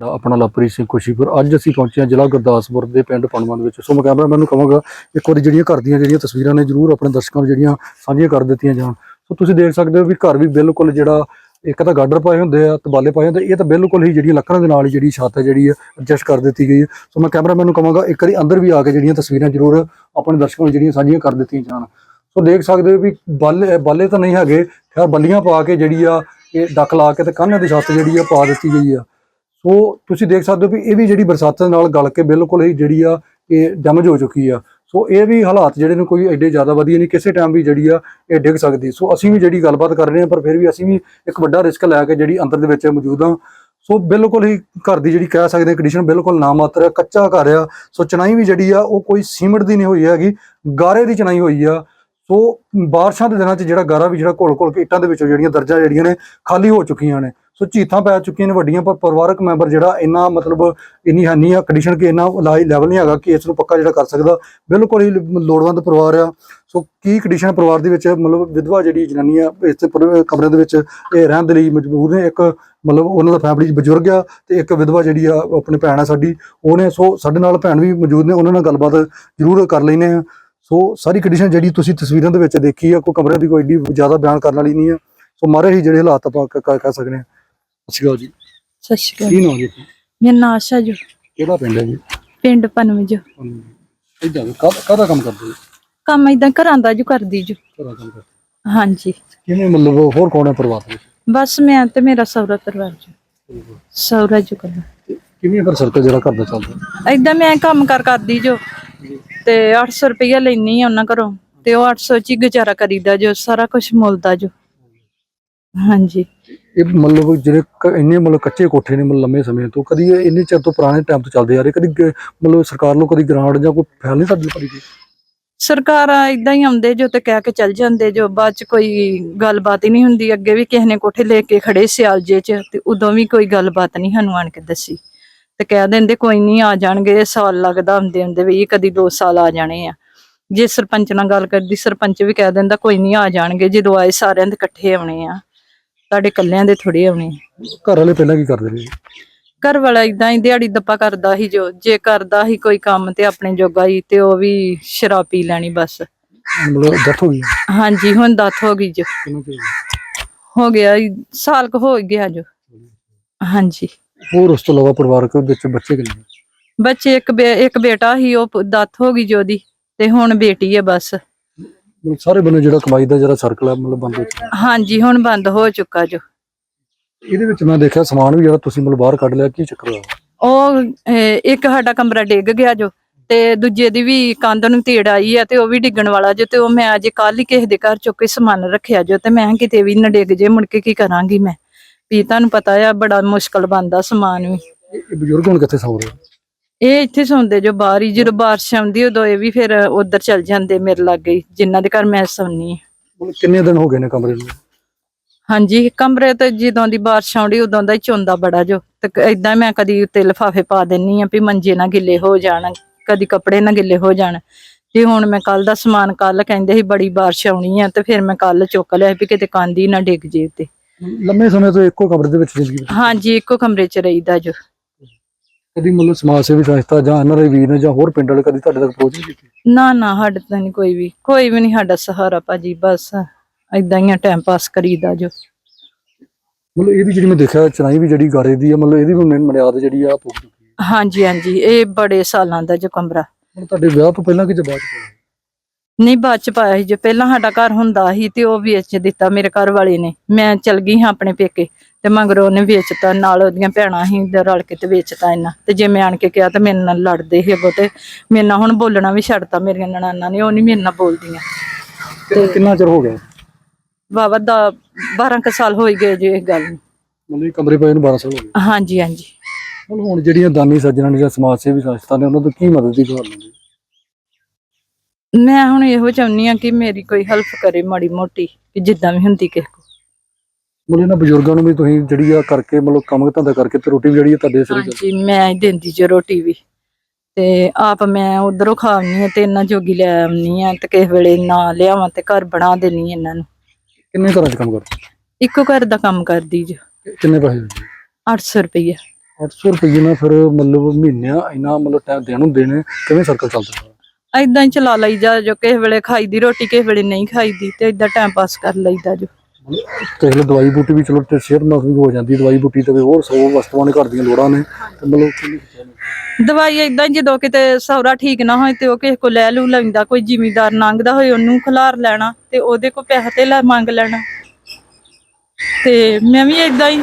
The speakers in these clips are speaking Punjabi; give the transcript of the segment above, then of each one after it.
ਦਾ ਆਪਣਾ ਲਵਪ੍ਰੀਤ ਸਿੰਘ ਖੁਸ਼ੀਪੁਰ। ਅੱਜ ਅਸੀਂ ਪਹੁੰਚੇ ਹਾਂ ਜ਼ਿਲ੍ਹਾ ਗੁਰਦਾਸਪੁਰ ਦੇ ਪਿੰਡ ਪਣਵਾਨ ਵਿੱਚ। ਸੋ ਮੈਂ ਕੈਮਰਾਮੈਨ ਨੂੰ ਕਹਾਂਗਾ, ਇੱਕ ਵਾਰੀ ਜਿਹੜੀਆਂ ਘਰ ਦੀਆਂ ਜਿਹੜੀਆਂ ਤਸਵੀਰਾਂ ਨੇ, ਜਰੂਰ ਆਪਣੇ ਦਰਸ਼ਕਾਂ ਨੂੰ ਜਿਹੜੀਆਂ ਸਾਂਝੀਆਂ ਕਰ ਦਿੱਤੀਆਂ ਜਾਣ। ਸੋ ਤੁਸੀਂ ਦੇਖ ਸਕਦੇ ਹੋ ਵੀ ਘਰ ਵੀ ਬਿਲਕੁਲ ਜਿਹੜਾ ਇੱਕ ਤਾਂ ਗਾਡਰ ਪਾਏ ਹੁੰਦੇ ਆ ਤੇ ਬਾਲੇ ਪਾਏ ਹੁੰਦੇ ਇਹ ਤਾਂ ਬਿਲਕੁਲ ਹੀ ਜਿਹੜੀਆਂ ਲੱਕੜਾਂ ਦੇ ਨਾਲ ਹੀ ਜਿਹੜੀ ਛੱਤ ਹੈ ਜਿਹੜੀ ਹੈ ਐਡਜਸਟ ਕਰ ਦਿੱਤੀ ਗਈ ਹੈ। ਸੋ ਮੈਂ ਕੈਮਰਾਮੈਨ ਨੂੰ ਕਹਾਂਗਾ, ਇੱਕ ਵਾਰੀ ਅੰਦਰ ਵੀ ਆ ਕੇ ਜਿਹੜੀਆਂ ਤਸਵੀਰਾਂ ਜਰੂਰ ਆਪਣੇ ਦਰਸ਼ਕਾਂ ਨੂੰ ਜਿਹੜੀਆਂ ਸਾਂਝੀਆਂ ਕਰ ਦਿੱਤੀਆਂ ਜਾਣ। ਸੋ ਦੇਖ ਸਕਦੇ ਹੋ ਵੀ ਬਾਲੇ ਬਾਲੇ ਤਾਂ ਨਹੀਂ ਹੈਗੇ, ਖੈਰ ਬੱਲੀਆਂ ਪਾ ਕੇ ਜਿਹੜੀ ਆ, ਇਹ ਡੱਕ ਲਾ ਕੇ ਤੇ ਕੰਨ ਦੀ ਛੱਤ ਜਿਹੜੀ ਆ ਪਾ ਦਿੱਤੀ ਗਈ ਆ। ਸੋ ਤੁਸੀਂ ਦੇਖ ਸਕਦੇ ਹੋ ਵੀ ਇਹ ਵੀ ਜਿਹੜੀ ਬਰਸਾਤਾਂ ਨਾਲ ਗਲ ਕੇ ਬਿਲਕੁਲ ਹੀ ਜਿਹੜੀ ਆ ਇਹ ਡੈਮੇਜ ਹੋ ਚੁੱਕੀ ਆ। ਸੋ ਇਹ ਵੀ ਹਾਲਾਤ ਜਿਹੜੇ ਨੇ ਕੋਈ ਐਡੇ ਜ਼ਿਆਦਾ ਵਧੀਆ ਨਹੀਂ, ਕਿਸੇ ਟਾਈਮ ਵੀ ਜਿਹੜੀ ਆ ਇਹ ਡਿੱਗ ਸਕਦੀ। ਸੋ ਅਸੀਂ ਵੀ ਜਿਹੜੀ ਗੱਲਬਾਤ ਕਰ ਰਹੇ ਹਾਂ, ਪਰ ਫਿਰ ਵੀ ਅਸੀਂ ਵੀ ਇੱਕ ਵੱਡਾ ਰਿਸਕ ਲੈ ਕੇ ਜਿਹੜੀ ਅੰਦਰ ਦੇ ਵਿੱਚ ਮੌਜੂਦ ਹਾਂ। ਸੋ ਬਿਲਕੁਲ ਹੀ ਘਰ ਦੀ ਜਿਹੜੀ ਕਹਿ ਸਕਦੇ ਕੰਡੀਸ਼ਨ ਬਿਲਕੁਲ ਨਾ ਮਾਤਰ ਹੈ ਕੱਚਾ ਘਰ ਆ। ਸੋ ਚਣਾਈ ਵੀ ਜਿਹੜੀ ਆ ਉਹ ਕੋਈ ਸੀਮਿੰਟ ਦੀ ਨਹੀਂ ਹੋਈ ਹੈਗੀ, ਗਾਰੇ ਦੀ ਚਣਾਈ ਹੋਈ ਆ। ਸੋ ਬਾਰਿਸ਼ਾਂ ਦੇ ਦਿਨਾਂ 'ਚ ਜਿਹੜਾ ਗਾਰਾ ਵੀ ਜਿਹੜਾ ਘੋਲ ਘੋਲ ਕੇ ਇੱਟਾਂ ਦੇ ਵਿੱਚੋਂ ਜਿਹੜੀਆਂ ਦਰਜਾਂ ਜਿਹੜੀਆਂ ਨੇ ਖਾਲੀ ਹੋ ਚੁੱਕੀਆਂ ਨੇ। ਸੋ ਝੀਥਾਂ ਪੈ ਚੁੱਕੀਆਂ ਨੇ ਵੱਡੀਆਂ, ਪਰ ਪਰਿਵਾਰਕ ਮੈਂਬਰ ਜਿਹੜਾ ਇੰਨਾ ਮਤਲਬ ਇੰਨੀ ਹਾਨੀ ਆ ਕੰਡੀਸ਼ਨ ਕਿ ਇੰਨਾ ਲਾਈ ਲੈਵਲ ਨਹੀਂ ਹੈਗਾ ਕਿ ਇਸ ਨੂੰ ਪੱਕਾ ਜਿਹੜਾ ਕਰ ਸਕਦਾ। ਬਿਲਕੁਲ ਹੀ ਲੋੜਵੰਦ ਪਰਿਵਾਰ ਆ। ਸੋ ਕੀ ਕੰਡੀਸ਼ਨ ਪਰਿਵਾਰ ਦੇ ਵਿੱਚ ਮਤਲਬ ਵਿਧਵਾ ਜਿਹੜੀ ਜਨਾਨੀ ਆ, ਇਸ ਕਮਰੇ ਦੇ ਵਿੱਚ ਇਹ ਰਹਿਣ ਦੇ ਲਈ ਮਜਬੂਰ ਨੇ। ਇੱਕ ਮਤਲਬ ਉਹਨਾਂ ਦਾ ਫੈਮਿਲੀ ਬਜ਼ੁਰਗ ਆ ਤੇ ਇੱਕ ਵਿਧਵਾ ਜਿਹੜੀ ਆ, ਉਹ ਆਪਣੀ ਭੈਣ ਆ ਸਾਡੀ। ਉਹਨੇ ਸੋ ਸਾਡੇ ਨਾਲ ਭੈਣ ਵੀ ਮੌਜੂਦ ਨੇ, ਉਹਨਾਂ ਨਾਲ ਗੱਲਬਾਤ ਜ਼ਰੂਰ ਕਰ ਲੈਨੇ ਆ। ਸੋ ਸਾਰੀ ਕੰਡੀਸ਼ਨ ਜਿਹੜੀ ਤੁਸੀਂ ਤਸਵੀਰਾਂ ਦੇ ਵਿੱਚ ਦੇਖੀ ਆ, ਕੋਈ ਕਮਰੇ ਦੀ ਕੋਈ ਏਡੀ ਜ਼ਿਆਦਾ ਬਿਆਨ ਕਰਨ ਵਾਲੀ ਨਹੀਂ ਆ। ਸੋ ਮਾਰੇ ਹੀ ਜਿਹੜੇ ਹਾਲਾਤ ਆਪਾਂ ਕ- ਕਹਿ ਸਕਦੇ ਆ। ਸਤਿ ਸ਼੍ਰੀ ਅਕਾਲ ਜੀ। ਸਤਿ ਸ਼੍ਰੀ ਅਕਾਲ। ਕੀ ਨਾਮ ਜੀ ਮੇਰਾ ਨਾਂ ਆਸ਼ਾ ਜੋ। ਕਿਹੜਾ ਪਿੰਡ ਹੈ ਜੀ? ਪਿੰਡ ਪਨਵਜ ਇਦਾਂ ਕਾਹਦਾ ਕੰਮ ਕਰਦੇ ਹੋ? ਕੰਮ ਇਦਾਂ ਘਰਾਂ ਦਾ ਜੋ ਕਰਦੀ ਜੋ। ਘਰਾਂ ਕੰਮ ਕਰਦੇ ਹਾਂਜੀ। ਕਿਵੇਂ ਮਤਲਬ ਹੋਰ ਕੌਣ ਹੈ ਪਰਿਵਾਰ ਦੇ ਵਿੱਚ? ਬਸ ਮੈਂ ਤੇ ਮੇਰਾ ਸਹੁਰਾ ਪਰਿਵਾਰ ਜੋ। ਸਹੁਰਾ ਜੋ ਕਰਦਾ ਤੇ ਕਿਵੇਂ ਫਿਰ ਸਰਕਲ ਜਿਹੜਾ ਘਰ ਦਾ ਚੱਲਦਾ? ਇਦਾਂ ਮੈਂ ਕੰਮ ਕਰ ਕਰਦੀ ਜੋ। ਤੇ 800 ਰੁਪਇਆ ਲੈਣੀ ਆ ਉਹਨਾਂ ਘਰੋਂ। ਤੇ ਉਹ 800 ਚ ਹੀ ਗੁਜ਼ਾਰਾ ਕਰੀਦਾ ਜੋ ਸਾਰਾ ਕੁਝ ਮੁੱਲਦਾ ਜੋ। ਹਾਂਜੀ। ਇਹ ਮਤਲਬ ਜਿਹੜੇ ਕ- ਇੰਨੇ ਮਤਲਬ ਕੱਚੇ ਕੋਠੇ ਨੇ ਮਤਲਬ ਲੰਮੇ ਸਮੇਂ ਤੋਂ, ਕਦੀ ਇਹ ਇੰਨੇ ਚਿਰ ਤੋਂ ਪੁਰਾਣੇ ਟਾਈਮ ਤੋਂ ਚੱਲਦੇ ਆ ਰਹੇ, ਕਦੀ ਗ- ਮਤਲਬ ਸਰਕਾਰ ਨੂੰ ਕਦੀ ਗ੍ਰਾਂਟ ਜਾਂ ਕੋਈ ਫੈਲ ਨਹੀਂ ਤੁਹਾਡੇ ਪੜੀ ਸਰਕਾਰਾਂ ਇਦਾਂ ਹੀ ਆਉਂਦੇ ਜੋ ਤੇ ਕਹਿ ਕੇ ਚੱਲ ਜਾਂਦੇ, ਜੋ ਬਾਅਦ ਚ ਕੋਈ ਗੱਲਬਾਤ ਹੀ ਨਹੀਂ ਹੁੰਦੀ, ਅੱਗੇ ਵੀ ਕਿਸੇ ਨੇ ਕੋਠੇ ਲੈ ਕੇ ਖੜੇ ਸਿਆਲਜੇ ਚ, ਤੇ ਉਦੋਂ ਵੀ ਕੋਈ ਗੱਲਬਾਤ ਨਹੀਂ ਸਾਨੂੰ ਆਣ ਕੇ ਦੱਸੀ। ਤੇ ਕਹਿ ਦਿੰਦੇ ਕੋਈ ਨਹੀਂ ਆ ਜਾਣਗੇ ਸਾਲ ਲੱਗਦਾ ਹੁੰਦੇ ਹੁੰਦੇ ਵੀ ਇਹ ਕਦੀ 2 ਸਾਲ ਆ ਜਾਣੇ ਆ। ਜੇ ਸਰਪੰਚ ਨਾਲ ਗੱਲ ਕਰਦੀ, ਸਰਪੰਚ ਵੀ ਕਹਿ ਦਿੰਦਾ ਕੋਈ ਨਹੀਂ ਆ ਜਾਣਗੇ, ਜਦੋਂ ਆਏ ਸਾਰਿਆਂ ਦੇ ਇਕੱਠੇ ਆਉਣੇ ਆ। ਤੁਹਾਡੇ ਕੱਲਿਆਂ ਦੇ ਥੋੜੇ ਆਉਣੇ। ਘਰ ਵਾਲੇ ਪਹਿਲਾਂ ਕੀ ਕਰਦੇ ਨੇ ਘਰ ਵਾਲਾ ਇਦਾਂ ਹੀ ਦਿਹਾੜੀ ਦੱਪਾ ਕਰਦਾ ਸੀ ਜੋ ਜੇ ਕਰਦਾ ਸੀ ਕੋਈ ਕੰਮ ਤੇ ਆਪਣੇ ਜੋਗਾ ਹੀ ਤੇ ਉਹ ਵੀ ਸ਼ਰਾਬ ਪੀ ਲੈਣੀ ਬਸ। ਮਤਲਬ ਡੈਥ ਹੋ ਗਈ? ਹਾਂਜੀ ਹੁਣ ਦੱਤ ਹੋ ਗਈ ਜੋ। ਹੋ ਗਿਆ? ਸਾਲ ਕੁ ਹੋ ਗਿਆ ਜੋ। ਹਾਂਜੀ। ਹੋਰ ਉਸ ਤੋਂ ਇਲਾਵਾ ਪਰਿਵਾਰਕ ਵਿੱਚ ਬੱਚੇ ਕਿੰਨੇ? ਬੱਚੇ ਇੱਕ ਬੇ- ਇੱਕ ਬੇਟਾ ਸੀ ਉਹ ਦੱਤ ਹੋ ਗਈ ਜੋ ਉਹਦੀ ਤੇ ਹੁਣ ਬੇਟੀ ਹੈ ਬਸ। ਮਤਲਬ ਸਾਰੇ ਬੰਨੇ ਜਿਹੜਾ ਕਮਾਈ ਦਾ ਜਿਹੜਾ ਸਰਕਲ ਹੈ ਮਤਲਬ ਬੰਦ ਹੋ ਚੁੱਕਾ। ਹਾਂਜੀ ਹੁਣ ਬੰਦ ਹੋ ਚੁੱਕਾ ਜੋ। ਇਹਦੇ ਵਿੱਚ ਮੈਂ ਦੇਖਿਆ ਸਮਾਨ ਵੀ ਜਿਹੜਾ ਤੁਸੀਂ ਮਤਲਬ ਬਾਹਰ ਕੱਢ ਲਿਆ ਕੀ ਚੱਕਰ ਹੋਇਆ? ਉਹ ਅਹ, ਇੱਕ ਸਾਡਾ ਕਮਰਾ ਡਿੱਗ ਗਿਆ ਜੋ ਤੇ ਦੂਜੇ ਦੀ ਵੀ ਕੰਧ ਨੂੰ ਤੀੜ ਆਈ ਆ ਤੇ ਉਹ ਵੀ ਡਿੱਗਣ ਵਾਲਾ ਜੋ ਤੇ ਉਹ ਮੈਂ ਅਜੇ ਕੱਲ ਹੀ ਕਿਸੇ ਦੇ ਘਰ ਚੁੱਕ ਕੇ ਸਮਾਨ ਰੱਖਿਆ ਜੋ ਤੇ ਮੈਂ ਕਿਹਾ ਕਿਤੇ ਵੀ ਨਾ ਡਿੱਗ ਜੇ ਮੁੜ ਕੇ ਕੀ ਕਰਾਂਗੀ ਮੈਂ। ਵੀ ਤੁਹਾਨੂੰ ਪਤਾ ਆ ਬੜਾ ਮੁਸ਼ਕਲ ਬੰਦਾ ਸਮਾਨ ਵੀ। ਇਹ ਇਹ ਬਜ਼ੁਰਗ ਹੁਣ ਕਿੱਥੇ ਸੌ ਰਹੇ ਆ? ਇਹ ਇੱਥੇ ਸੌਂਦੇ ਜੋ ਬਾਹਰ ਹੀ ਜਦੋਂ ਬਾਰਿਸ਼ ਆਉਂਦੀ ਉਦੋਂ ਇਹ ਵੀ ਫਿਰ ਉਧਰ ਚਲ ਜਾਂਦੇ ਮੇਰੇ ਲਾਗੇ ਜਿਨ੍ਹਾਂ ਦੇ ਘਰ ਮੈਂ ਹਾਂ। ਮਤਲਬ ਕਿੰਨੇ ਦਿਨ ਹੋ ਗਏ ਨੇ ਕਮਰੇ ਨੂੰ? ਹਾਂਜੀ ਕਮਰੇ ਤੇ ਜਦੋਂ ਦੀ ਬਾਰਿਸ਼ ਆਉਂਦੀ ਉਦੋਂ ਦਾ ਹੀ ਚੋਂਦਾ ਬੜਾ ਜੋ ਤੇ ਇਦਾਂ ਮੈਂ ਕਦੀ ਉੱਤੇ ਲਿਫਾਫੇ ਪਾ ਦਿੰਨੀ ਆ ਵੀ ਮੰਜੇ ਨਾ ਗਿੱਲੇ ਹੋ ਜਾਣ ਕਦੀ ਕੱਪੜੇ ਨਾ ਗਿੱਲੇ ਹੋ ਜਾਣ। ਤੇ ਹੁਣ ਮੈਂ ਕੱਲ ਦਾ ਸਮਾਨ ਕੱਲ ਕਹਿੰਦੇ ਸੀ ਬੜੀ ਬਾਰਿਸ਼ ਆਉਣੀ ਆ ਤੇ ਫਿਰ ਮੈਂ ਕੱਲ ਚੁੱਕ ਲਿਆ ਵੀ ਕਿਤੇ ਕਾਂਦੀ ਨਾ ਡਿੱਗ ਜੇ ਤੇ ਲੰਮੇ ਸਮੇਂ ਤੋਂ ਇੱਕੋ ਕਮਰੇ ਦੇ ਵਿੱਚ ਜ਼ਿੰਦਗੀ ਹਾਂਜੀ ਇੱਕੋ ਕਮਰੇ 'ਚ ਰਹੀਦਾ ਜੋ। ਕਦੀ ਮਤਲਬ ਸਮਾਜ ਸੇਵੀ ਸੰਸਥਾ ਜਾਂ ਐਨਆਰਆਈ ਵੀਰ ਨੇ ਜਾਂ ਹੋਰ ਪਿੰਡ ਵਾਲੇ ਕਦੀ ਤੁਹਾਡੇ ਤੱਕ ਪਹੁੰਚ ਨਹੀਂ ਕੀਤੀ? ਨਾ ਨਾ ਸਾਡੇ ਤਾਂ ਨਹੀਂ ਕੋਈ ਵੀ। ਕੋਈ ਵੀ ਨਹੀਂ ਸਾਡਾ ਸਹਾਰਾ ਭਾਜੀ ਬਸ ਇਦਾਂ ਹੀ ਟਾਈਮ ਪਾਸ ਕਰੀਦਾ ਜੋ। ਮਤਲਬ ਇਹਦੀ ਜਿਹੜੀ ਮੈਂ ਦੇਖਿਆ ਚਣਾਈ ਵੀ ਜਿਹੜੀ ਗਾਰੇ ਦੀ ਆ ਮਤਲਬ ਇਹਦੀ ਵੀ ਮਨ- ਮਨਿਆਦ ਜਿਹੜੀ ਆ ਪੁੱਗ ਚੁੱਕੀ ਹੈ ਹਾਂਜੀ ਹਾਂਜੀ ਇਹ ਬੜੇ ਸਾਲਾਂ ਦਾ ਜੋ ਕਮਰਾ। ਤੁਹਾਡੇ ਵਿਆਹ ਤੋਂ ਪਹਿਲਾਂ ਕਿ ਜਾਂ ਬਾਅਦ ਚ ਹੋਇਆ? ਨਹੀਂ ਬਾਅਦ ਚ ਪਾਇਆ ਸੀ ਜੋ। ਪਹਿਲਾਂ ਸਾਡਾ ਘਰ ਹੁੰਦਾ ਸੀ ਤੇ ਉਹ ਵੇਚ ਦਿੱਤਾ ਮੇਰੇ ਘਰ ਵਾਲੇ ਨੇ। ਮੈਂ ਚਲ ਗਈ ਹਾਂ ਆਪਣੇ ਪੇਕੇ। ਤੇ ਮਗਰ ਉਹਨੇ ਵੇਚਤਾ ਨਾਲ ਉਹਦੀਆਂ ਭੈਣਾਂ ਤੇ ਰਲ ਕੇ ਤੇ ਵੇਚਤਾ ਇਹਨਾਂ। ਤੇ ਜੇ ਮੈਂ ਆਣ ਕੇ ਕਿਹਾ ਤੇ ਮੇਰੇ ਨਾਲ ਲੜਦੇ ਸੀ ਅੱਗੋਂ ਤੇ ਮੇਰੇ ਨਾਲ ਹੁਣ ਬੋਲਣਾ ਵੀ ਛੱਡਤਾ ਮੇਰੀਆਂ ਨਨਾਣਾਂ ਨੇ ਉਹ ਨਹੀਂ ਮੇਰੇ ਨਾਲ ਬੋਲਦੀਆਂ। ਤੇ ਕਿੰਨਾ ਚਿਰ ਹੋ ਗਿਆ? ਵਾਵਾ ਦਾ 12 ਕੁ ਸਾਲ ਹੋਈ ਗਏ ਜੇ ਇਹ ਗੱਲ ਨੂੰ। ਮਤਲਬ ਕਮਰੇ ਪਏ ਨੂੰ 12 ਸਾਲ ਹੋ ਗਏ? ਹਾਂਜੀ ਹਾਂਜੀ। ਮਤਲਬ ਹੁਣ ਜਿਹੜੀਆਂ ਦਾਨੀ ਸੱਜਣਾਂ ਨੇ ਜਾਂ ਸਮਾਜ ਸੇਵੀ ਸੰਸਥਾ ਨੇ ਉਹਨਾਂ ਤੋਂ ਕੀ ਮਦਦ ਦੀ ਗੁਹਾਰ ਲੈਂਦੇ ਮੈਂ ਹੁਣ ਇਹੋ ਚਾਹੁੰਦੀ ਆ ਕਿ ਮੇਰੀ ਕੋਈ ਹੈਲਪ ਕਰੇ ਮਾੜੀ ਮੋਟੀ ਕਿ ਜਿੱਦਾਂ ਵੀ ਹੁੰਦੀ ਕਿਸੇ ਕੋ ਮਤਲਬ ਇਹਨਾਂ ਬਜ਼ੁਰਗਾਂ ਨੂੰ ਵੀ ਤੁਸੀਂ ਜਿਹੜੀ ਆ ਕਰਕੇ ਮਤਲਬ ਕੰਮ ਧੰਦਾ ਕਰਕੇ ਤੇ ਰੋਟੀ ਵੀ ਜਿਹੜੀ ਆ ਤੁਹਾਡੇ ਸਿਰ ਤੇ ਹਾਂਜੀ ਮੈਂ ਹੀ ਦਿੰਦੀ ਜੋ ਰੋਟੀ ਵੀ। ਤੇ ਆਪ ਮੈਂ ਉਧਰੋਂ ਆ ਤੇ ਇਹਨਾਂ ਜੋਗੀ ਲੈ ਆਉਣੀ ਆ ਤੇ ਕਿਸੇ ਵੇਲੇ ਨਾ ਲਿਆਵਾਂ ਤੇ ਘਰ ਬਣਾ ਦੇਣੀ ਇਹਨਾਂ ਨੂੰ। ਕਿੰਨੇ ਘਰਾਂ 'ਚ ਕੰਮ ਕਰਦੇ? ਇੱਕੋ ਘਰ ਦਾ ਕੰਮ ਕਰਦੀ ਜੋ। ਕਿੰਨੇ ਪੈਸੇ ਦਿੰਦੇ? 800 ਰੁਪਈਆ। 800 ਰੁਪਏ ਨਾਲ ਫਿਰ ਮਤਲਬ ਮਹੀਨਿਆਂ ਇੰਨਾ ਮਤਲਬ ਟਾਈਮ ਦੇਣ ਨੇ ਕਿਵੇਂ ਸਰਕਲ ਚੱਲਦਾ? ਐਦਾਂ ਹੀ ਚਲਾ ਲਈਦਾ ਜੋ ਕਿਸੇ ਵੇਲੇ ਖਾਈਦੀ ਰੋਟੀ ਕਿਸੇ ਵੇਲੇ ਨਹੀਂ ਖਾਈਦੀ ਤੇ ਐਦਾਂ ਟਾਈਮ ਪਾਸ ਕਰ ਲਈਦਾ ਜੋ। ਕਿਸੇ ਵੇਲੇ ਦਵਾਈ ਬੂਟੀ ਵੀ ਚਲੋ ਤੇ ਸਿਹਤ ਨਾਲ ਵੀ ਹੋ ਜਾਂਦੀ, ਦਵਾਈ ਬੂਟੀ ਤੇ ਵੀ ਹੋਰ ਸੌ ਵਸਤੂਆਂ ਨੇ ਘਰ ਦੀਆਂ ਲੋੜਾਂ ਨੇ, ਤੇ ਮਤਲਬ ਕਿੰਨੀ ਦਵਾਈ ਏਦਾਂ ਜਦੋਂ ਕਿਤੇ ਸੌਰਾ ਠੀਕ ਨਾ ਹੋਏ ਤੇ ਉਹ ਕਿਸੇ ਕੋ ਲੈ ਲੂ ਲੈਂਦਾ ਕੋਈ ਜ਼ਿਮੀਦਾਰ ਲੰਘਦਾ ਹੋਏ ਉਹਨੂੰ ਖਿਲਾਰ ਲੈਣਾ ਤੇ ਉਹਦੇ ਕੋ ਪੈਸੇ ਤੇ ਲੈ ਮੰਗ ਲੈਣਾ। ਤੇ ਮੈਂ ਵੀ ਏਦਾਂ ਹੀ,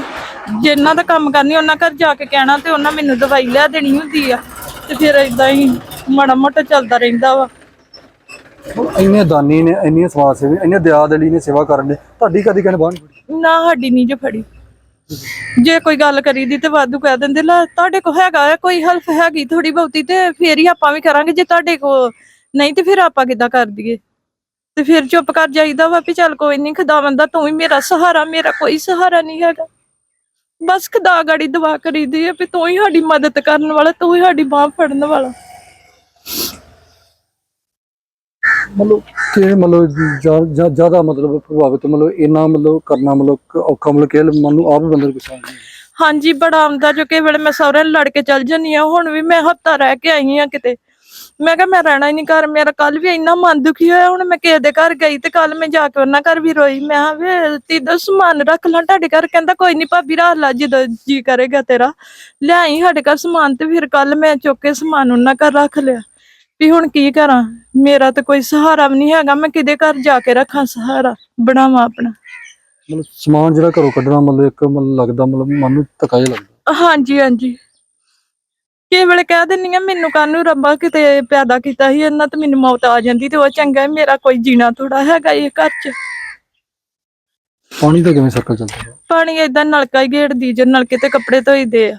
ਜਿੰਨਾ ਦਾ ਕੰਮ ਕਰਨੀ ਉਹਨਾਂ ਘਰ ਜਾ ਕੇ ਕਹਿਣਾ ਤੇ ਉਹਨਾਂ ਮੈਨੂੰ ਦਵਾਈ ਲੈ ਦੇਣੀ ਹੁੰਦੀ ਆ। ਤੇ ਫਿਰ ਏਦਾਂ ਹੀ ਮਾੜਾ ਮੋਟਾ ਚੱਲਦਾ ਰਹਿੰਦਾ ਵਾ। ਇੰਨੇ ਦਾਨੀ ਨੇ ਇੰਨੀਆਂ ਸਮਾਜ ਸੇਵੀ ਇੰਨੇ ਦਿਆ ਨੇ ਸੇਵਾ ਕਰਨ ਦੇ ਤੁਹਾਡੀ ਕਦੀ ਕਹਿੰਦੇ ਬਾਹਰ ਨਾ ਸਾਡੀ ਨਹੀਂ ਜੋ ਫੜੀ। ਜੇ ਕੋਈ ਗੱਲ ਕਰੀਦੀ ਤੇ ਵਾਧੂ ਕਹਿ ਦਿੰਦੇ ਲੈ ਤੁਹਾਡੇ ਕੋ ਹੈਗਾ ਆ, ਕੋਈ ਹੈਲਪ ਹੈਗੀ ਥੋੜੀ ਬਹੁਤੀ ਤੇ ਫੇਰ ਹੀ ਆਪਾਂ ਵੀ ਕਰਾਂਗੇ ਜੇ ਤੁਹਾਡੇ ਕੋ ਨਹੀਂ ਤੇ ਫਿਰ ਆਪਾਂ ਕਿੱਦਾਂ ਕਰ ਦਈਏ? ਤੇ ਫਿਰ ਚੁੱਪ ਕਰ ਜਾਈਦਾ ਵਾ ਵੀ ਚੱਲ ਕੋਈ ਨਹੀਂ ਖੁਦਾਵੰਦ ਦਾ ਤੂੰ ਵੀ ਮੇਰਾ ਸਹਾਰਾ ਮੇਰਾ ਕੋਈ ਸਹਾਰਾ ਨਹੀਂ ਹੈਗਾ। ਬਸ ਖੁਦਾ ਗਾੜੀ ਦੁਆ ਕਰੀਦੀ ਹੈ ਵੀ ਤੂੰ ਹੀ ਸਾਡੀ ਮਦਦ ਕਰਨ ਵਾਲਾ ਤੂੰ ਹੀ ਸਾਡੀ ਬਾਹ ਫੜਨ ਵਾਲਾ। ਮਤਲਬ ਕਿ ਮਤਲਬ ਜ਼ਿਆਦਾ ਮਤਲਬ ਪ੍ਰਭਾਵਿਤ ਮਤਲਬ ਇੰਨਾ ਮਤਲਬ ਕਰਨਾ ਮਤਲਬ ਔਖਾ ਮਤਲਬ ਕਿ ਮਨ ਨੂੰ ਆਪ ਹੀ ਬੰਦੇ ਨੂੰ ਗੁੱਸਾ ਆਉਂਦਾ ਹਾਂਜੀ, ਬੜਾ ਆਉਂਦਾ ਜੋ ਕਿ ਵੇਲੇ ਮੈਂ ਸਹੁਰੇ ਲੜ ਕੇ ਚੱਲ ਜੰਨੀ ਆ ਹੁਣ ਵੀ ਮੈਂ ਹਫਤਾ ਰਹਿ ਕੇ ਆਈ ਆ ਕਿਤੇ। ਮੈਂ ਕਿਹਾ ਮੈਂ ਰਹਿਣਾ ਹੀ ਨਹੀਂ ਘਰ, ਮੇਰਾ ਕੱਲ ਵੀ ਇੰਨਾ ਮਨ ਦੁਖੀ ਹੋਇਆ, ਹੁਣ ਮੈਂ ਕਿਸੇ ਦੇ ਘਰ ਗਈ ਤੇ ਕੱਲ ਮੈਂ ਜਾ ਕੇ ਉਹਨਾਂ ਘਰ ਵੀ ਰੋਈ। ਮੈਂ ਕਿਹਾ ਵੇ ਤੀਦਾ ਸਮਾਨ ਰੱਖ ਲਾਂ ਤੁਹਾਡੇ ਘਰ, ਕਹਿੰਦਾ ਕੋਈ ਨਹੀਂ ਭਾਬੀ ਰਾਹ ਲਾ ਜਦੋਂ ਜੀ ਕਰੇਗਾ ਤੇਰਾ। ਲਿਆਈ ਸਾਡੇ ਘਰ ਸਮਾਨ ਤੇ ਫਿਰ ਕੱਲ ਮੈਂ ਚੁੱਕ ਕੇ ਸਮਾਨ ਉਹਨਾਂ ਘਰ ਰੱਖ ਲਿਆ। ਵੀ ਹੁਣ ਕੀ ਕਰਾਂ? ਮੇਰਾ ਤਾਂ ਕੋਈ ਸਹਾਰਾ ਵੀ ਨਹੀਂ ਹੈਗਾ ਮੈਂ ਕਿਹਦੇ ਘਰ ਜਾ ਕੇ ਰੱਖਾਂ ਸਹਾਰਾ? ਬਣਾਵਾਂ ਆਪਣਾ। ਮਤਲਬ ਸਮਾਨ ਜਿਹੜਾ ਘਰੋਂ ਕੱਢਣਾ ਮਤਲਬ ਇੱਕ ਮਤਲਬ ਲੱਗਦਾ ਮਤਲਬ ਮਨ ਨੂੰ ਧੱਕਾ ਜਿਹਾ ਲੱਗਦਾ। ਹਾਂਜੀ ਹਾਂਜੀ। ਕਿਸੇ ਵੇਲੇ ਕਹਿ ਦਿੰਨੀ ਆ ਮੈਨੂੰ ਕਾਹਨੂੰ ਰੱਬਾ ਕਿਤੇ ਪੈਦਾ ਕੀਤਾ ਸੀ ਇਹਨਾਂ ਤੇ ਮੈਨੂੰ ਮੌਤ ਆ ਜਾਂਦੀ ਤੇ ਉਹ ਚੰਗਾ ਹੈ, ਮੇਰਾ ਕੋਈ ਜੀਣਾ ਥੋੜਾ ਹੈਗਾ ਇਹ ਘਰ 'ਚ। ਪਾਣੀ ਦਾ ਕਿਵੇਂ ਸਰਕਲ ਚੱਲਦਾ? ਪਾਣੀ ਏਦਾਂ ਨਲਕਾ ਹੀ ਗੇੜਦੀ ਜੇ ਨਲਕੇ ਤੇ ਕੱਪੜੇ ਧੋਈਦੇ ਆ।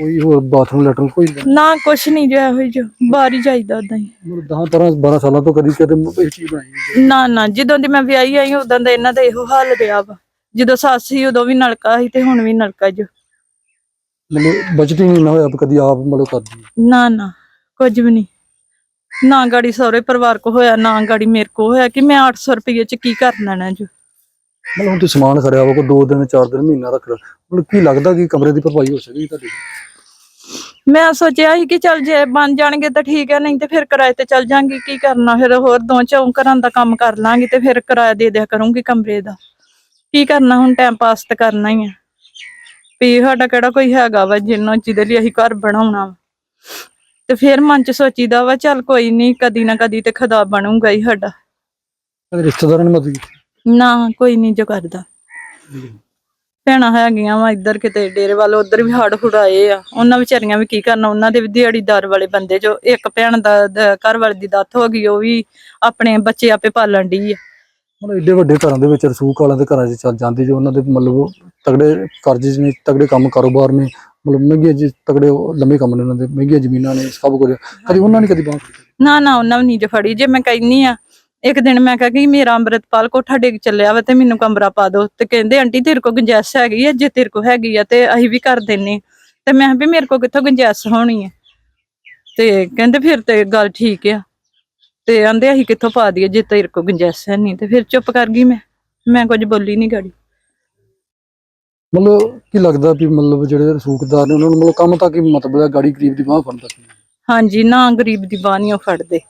ਕੋਈ ਹੋਰ ਬਾਥਰੂਮ ਲੈਟਰ ਕੋਈ ਨਹੀਂ? ਨਾ ਕੁਛ ਨਹੀਂ ਜੋ ਇਹੋ ਜੋ ਬਾਹਰ ਹੀ ਜਾਈਦਾ ਉਦਾਂ ਹੀ। ਮਤਲਬ 10 12 12 ਸਾਲਾਂ ਤੋਂ ਕਦੀ ਕਦੇ ਇਹ ਚੀਜ਼ ਬਣਾਈ ਨਹੀਂ। ਨਾ ਨਾ ਜਦੋਂ ਦੀ ਮੈਂ ਵਿਆਹੀ ਆਈ ਉਦੋਂ ਦਾ ਇਹਨਾਂ ਦਾ ਇਹੋ ਹਾਲ ਰਿਹਾ ਵਾ। ਜਦੋਂ ਸੱਸ ਸੀ ਉਦੋਂ ਵੀ ਨਲਕਾ ਸੀ ਤੇ ਹੁਣ ਵੀ ਨਲਕਾ ਜੋ। ਮਤਲਬ ਬਜਟ ਹੀ ਨਹੀਂ ਨਾ ਹੋਇਆ ਵੀ ਕਦੀ ਆਪ ਮਤਲਬ ਕਰਦੀ। ਨਾ ਨਾ ਕੁਝ ਵੀ ਨਹੀਂ। ਨਾ ਗਾੜੀ ਸਹੁਰੇ ਪਰਿਵਾਰ ਕੋ ਹੋਇਆ ਨਾ ਗਾੜੀ ਮੇਰੇ ਕੋ ਹੋਇਆ ਕਿ ਮੈਂ 800 ਰੁਪਏ ਚ ਕੀ ਕਰ ਲੈਣਾ ਜੋ। ਮਤਲਬ ਹੁਣ ਤੁਸੀਂ ਸਮਾਨ ਖੜਿਆ ਵਾ ਕੋਈ 2 ਦਿਨ 4 ਦਿਨ ਮਹੀਨਾ ਰੱਖ ਲਓ ਮਤਲਬ ਕੀ ਲੱਗਦਾ ਕਿ ਕਮਰੇ ਦੀ ਭਰਪਾਈ ਹੋ ਸਕੇਗੀ ਤੁਹਾਡੀ? ਮੈਂ ਸੋਚਿਆ ਸੀ ਕਿ ਚੱਲ ਜੇ ਬਣ ਜਾਣਗੇ ਤਾਂ ਠੀਕ ਹੈ ਨਹੀਂ ਤੇ ਫਿਰ ਕਿਰਾਏ ਤੇ ਚੱਲ ਜਾਾਂਗੀ ਕੀ ਕਰਨਾ? ਫਿਰ ਹੋਰ ਦੋ ਚੌਂ ਘਰਾਂ ਦਾ ਕੰਮ ਕਰ ਲਾਂਗੀ ਤੇ ਫਿਰ ਕਿਰਾਇਆ ਦੇ ਦਿਆ ਕਰੂੰਗੀ ਕਮਰੇ ਦਾ। ਕੀ ਕਰਨਾ? ਹੁਣ ਟਾਈਮ ਪਾਸ ਤਾਂ ਕਰਨਾ ਹੀ ਆ। ਵੀ ਸਾਡਾ ਕਿਹੜਾ ਕੋਈ ਹੈਗਾ ਵਾ ਜਿੰਨਾ ਜਿਹਦੇ ਲਈ ਅਸੀਂ ਘਰ ਬਣਾਉਣਾ ਵਾ। ਤੇ ਫਿਰ ਮਨ ਚ ਸੋਚੀਦਾ ਵਾ ਚੱਲ ਕੋਈ ਨਹੀਂ ਕਦੀ ਨਾ ਕਦੀ ਤੇ ਖੁਦਾ ਬਣੂਗਾ ਹੀ ਸਾਡਾ। ਰਿਸ਼ਤੇਦਾਰਾਂ ਨੇ ਮਦਦ ਕੀਤੀ? ਨਾ ਕੋਈ ਨਹੀਂ ਜੋ ਕਰਦਾ। ਭੈਣਾਂ ਹੈਗੀਆਂ ਵਾ ਇੱਧਰ ਕਿਤੇ ਡੇਰੇ ਵੱਲ ਉਧਰ ਵੀ ਹੜ ਹੁੜਾਏ ਆ। ਉਹਨਾਂ ਵਿਚਾਰੀਆਂ ਵੀ ਕੀ ਕਰਨਾ ਉਹਨਾਂ ਦੇ ਵੀ ਦਿਹਾੜੀਦਾਰ ਵਾਲੇ ਬੰਦੇ ਜੋ ਇੱਕ ਭੈਣ ਦਾ ਦ- ਘਰ ਵਾਲੇ ਦੀ ਦੱਤ ਹੋ ਗਈ ਉਹ ਵੀ ਆਪਣੇ ਬੱਚੇ ਆਪੇ ਪਾਲਣ ਦੀ ਆ। ਮਤਲਬ ਏਡੇ ਵੱਡੇ ਘਰਾਂ ਦੇ ਵਿੱਚ ਰਸੂਖ ਵਾਲਿਆਂ ਦੇ ਘਰਾਂ 'ਚ ਚੱਲ ਜਾਂਦੇ ਜੋ ਉਹਨਾਂ ਦੇ ਮਤਲਬ ਤਗੜੇ ਕਰਜ਼ੇ ਨੇ ਤਗੜੇ ਕੰਮ ਕਾਰੋਬਾਰ ਨੇ ਮਤਲਬ ਮਹਿੰਗੇ ਜੀ ਤਗੜੇ ਉਹ ਲੰਮੇ ਕੰਮ ਨੇ ਉਹਨਾਂ ਦੇ ਮਹਿੰਗੀਆਂ ਜ਼ਮੀਨਾਂ ਨੇ ਸਭ ਕੁਝ। ਕਦੀ ਉਹਨਾਂ ਨੇ ਕਦੀ ਬਾਂਹ? ਨਾ ਨਾ ਉਹਨਾਂ ਵੀ ਨਹੀਂ ਜੋ ਫੜੀ। ਜੇ ਮੈਂ ਕਹਿੰਨੀ ਆ ਇੱਕ ਦਿਨ ਮੈਂ ਕਿਹਾ ਕਿ ਮੇਰਾ ਅੰਮ੍ਰਿਤਪਾਲ ਕੋਠਾ ਡਿੱਗ ਚੱਲਿਆ ਵਾ ਤੇ ਮੈਨੂੰ ਕਮਰਾ ਪਾ ਦਿਓ। ਤੇ ਕਹਿੰਦੇ ਆਂਟੀ ਤੇਰੇ ਕੋ ਗੁੰਜਾਇਸ਼ ਹੈਗੀ ਆ ਜੇ ਤੇਰੇ ਕੋ ਹੈਗੀ ਆ ਤੇ ਅਸੀਂ ਵੀ ਕਰ ਦਿੰਨੇ ਤੇ ਮੈਂ ਵੀ ਮੇਰੇ ਕੋ ਕਿੱਥੋਂ ਗੁੰਜਾਇਸ਼ ਹੋਣੀ ਹੈ ਤੇ ਕਹਿੰਦੇ ਫਿਰ ਤੇ ਗੱਲ ਠੀਕ ਆ। ਤੇ ਆਂਦੇ ਅਸੀਂ ਕਿੱਥੋਂ ਪਾ ਦਈਏ ਜੇ ਤੇਰੇ ਕੋ ਗੁੰਜਾਇਸ਼ ਹੈ ਨਹੀਂ? ਤੇ ਫਿਰ ਚੁੱਪ ਕਰ ਗਈ ਮੈਂ। ਮੈਂ ਕੁਝ ਬੋਲੀ ਨਹੀਂ ਗਾੜੀ। ਮਤਲਬ ਕੀ ਲੱਗਦਾ ਵੀ ਮਤਲਬ ਜਿਹੜੇ ਰਸੂਖਦਾਰ ਨੇ ਉਹਨਾਂ ਨੂੰ ਮਤਲਬ ਕੰਮ ਤਾਂ ਕੀ ਮਤਲਬ ਹੈ ਗਾੜੀ ਗਰੀਬ ਦੀ ਬਾਂਹ ਫੜਨ ਤੱਕ? ਹਾਂਜੀ ਨਾ ਗਰੀਬ ਦੀ ਬਾਂਹ ਨੀ ਉਹ ਫੜਦੇ।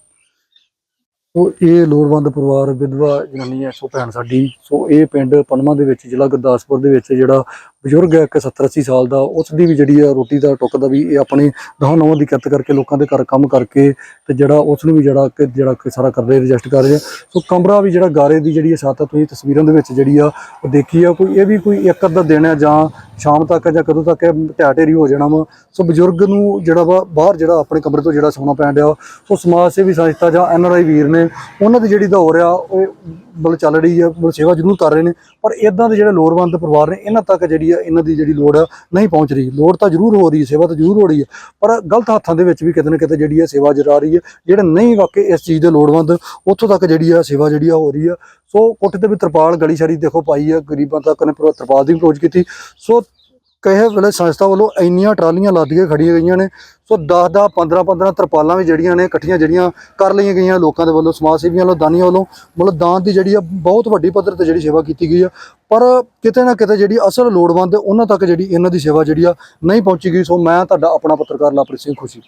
ਸੋ ਇਹ ਲੋੜਵੰਦ ਪਰਿਵਾਰ ਵਿਧਵਾ ਜਨਾਨੀ ਹੈ ਸੋ ਭੈਣ ਸਾਡੀ, ਸੋ ਇਹ ਪਿੰਡ ਪਨਮਾ ਦੇ ਵਿੱਚ, ਜ਼ਿਲ੍ਹਾ ਗੁਰਦਾਸਪੁਰ ਦੇ ਵਿੱਚ, ਜਿਹੜਾ ਬਜ਼ੁਰਗ ਹੈ, ਇੱਕ 70 80 ਸਾਲ ਦਾ, ਉਸ ਦੀ ਵੀ ਜਿਹੜੀ ਆ ਰੋਟੀ ਦਾ, ਟੁੱਕ ਦਾ ਵੀ ਇਹ ਆਪਣੇ ਦਹਾਂ ਨਵਾਂ ਦੀ ਕਿਰਤ ਕਰਕੇ ਲੋਕਾਂ ਦੇ ਘਰ ਕੰਮ ਕਰਕੇ ਤੇ ਜਿਹੜਾ ਉਸ ਨੂੰ ਵੀ ਜਿਹੜਾ ਕਿ ਜਿਹੜਾ ਕਿ ਸਾਰਾ ਕਰ ਰਹੇ ਰਜਿਸਟ ਕਰ ਰਹੇ ਸੋ ਕਮਰਾ ਵੀ ਜਿਹੜਾ ਗਾਰੇ ਦੀ ਜਿਹੜੀ ਸਾਤ ਤੁਸੀਂ ਤਸਵੀਰਾਂ ਦੇ ਵਿੱਚ ਜਿਹੜੀ ਆ ਉਹ ਦੇਖੀ ਆ, ਕੋਈ ਇਹ ਵੀ ਕੋਈ ਇੱਕ ਅੱਧਾ ਦਿਨ ਹੈ ਜਾਂ ਸ਼ਾਮ ਤੱਕ ਜਾਂ ਕਦੋਂ ਤੱਕ ਇਹ ਢਹਿ ਢੇਰੀ ਹੋ ਜਾਣਾ ਵਾ। ਸੋ ਬਜ਼ੁਰਗ ਨੂੰ ਜਿਹੜਾ ਵਾ, ਬਾਹਰ ਜਿਹੜਾ ਆਪਣੇ ਕਮਰੇ ਤੋਂ ਜਿਹੜਾ ਸੌਣਾ ਪੈਣ ਡਿਆ, ਉਹ ਸਮਾਜ ਸੇਵੀ ਸੰਸਥਾ ਜਾਂ ਐਨ ਆਰ ਆਈ ਵੀਰ ਨੇ, ਉਹਨਾਂ ਦੀ ਜਿਹੜੀ ਦੌਰ ਆ, ਉਹ ਮਤਲਬ ਚੱਲ ਰਹੀ ਹੈ ਮਤਲਬ ਸੇਵਾ ਜ਼ਰੂਰ ਕਰ ਰਹੇ ਨੇ, ਪਰ ਇਦਾਂ ਦੇ ਜਿਹੜੇ ਲੋੜਵੰਦ ਪਰਿਵਾਰ ਨੇ, ਇਹਨਾਂ ਤੱਕ ਜਿਹੜੀ ਆ, ਇਹਨਾਂ ਦੀ ਜਿਹੜੀ ਲੋੜ ਆ, ਨਹੀਂ ਪਹੁੰਚ ਰਹੀ। ਲੋੜ ਤਾਂ ਜ਼ਰੂਰ ਹੋ ਰਹੀ ਹੈ ਸੇਵਾ ਤਾਂ ਜ਼ਰੂਰ ਹੋ ਰਹੀ ਹੈ ਪਰ ਗਲਤ ਹੱਥਾਂ ਦੇ ਵਿੱਚ ਵੀ ਕਿਤੇ ਨਾ ਕਿਤੇ ਜਿਹੜੀ ਆ ਸੇਵਾ ਜਰਾ ਰਹੀ ਹੈ ਜਿਹੜੇ ਨਹੀਂ ਵਾਕਈ ਇਸ ਚੀਜ਼ ਦੇ ਲੋੜਵੰਦ, ਉੱਥੋਂ ਤੱਕ ਜਿਹੜੀ ਆ ਸੇਵਾ ਜਿਹੜੀ ਆ ਹੋ ਰਹੀ ਆ। ਸੋ ਕੋਠੇ ਤੇ ਵੀ ਤਰਪਾਲ ਗਲੀ ਸ਼ਰੀ ਦੇਖੋ ਪਾਈ ਆ, ਗਰੀਬਾਂ ਤੱਕ ਨੇ ਪਰ- ਤਰਪਾਲ ਦੀ ਵੀ ਅਪਰੋਚ ਕੀਤੀ। ਸੋ ਕਹੇ ਵੇਲੇ ਸੰਸਥਾ ਵੱਲੋਂ ਇੰਨੀਆਂ ਟਰਾਲੀਆਂ ਲੱਦ ਕੇ ਖੜੀਆਂ ਗਈਆਂ ਨੇ। ਸੋ 10 10 15 15 ਤਰਪਾਲਾਂ ਵੀ ਜਿਹੜੀਆਂ ਨੇ, ਇਕੱਠੀਆਂ ਜਿਹੜੀਆਂ ਕਰ ਲਈਆਂ ਗਈਆਂ ਲੋਕਾਂ ਦੇ ਵੱਲੋਂ, ਸਮਾਜ ਸੇਵੀਆਂ ਵੱਲੋਂ ਦਾਨੀਆਂ ਵੱਲੋਂ। ਮਤਲਬ ਦਾਨ ਦੀ ਜਿਹੜੀ ਆ, ਬਹੁਤ ਵੱਡੀ ਪੱਧਰ ਤੇ ਜਿਹੜੀ ਸੇਵਾ ਕੀਤੀ ਗਈ ਆ। ਪਰ ਕਿਤੇ ਨਾ ਕਿਤੇ ਜਿਹੜੀ ਅਸਲ ਲੋੜਵੰਦ ਉਹਨਾਂ ਤੱਕ ਜਿਹੜੀ ਇਹਨਾਂ ਦੀ ਸੇਵਾ ਜਿਹੜੀ ਆ, ਨਹੀਂ ਪਹੁੰਚੀ ਗਈ। ਸੋ ਮੈਂ ਤੁਹਾਡਾ ਆਪਣਾ ਪੱਤਰਕਾਰ ਲਾਪ੍ਰੀਤ ਸਿੰਘ ਖੁਸ਼ੀ।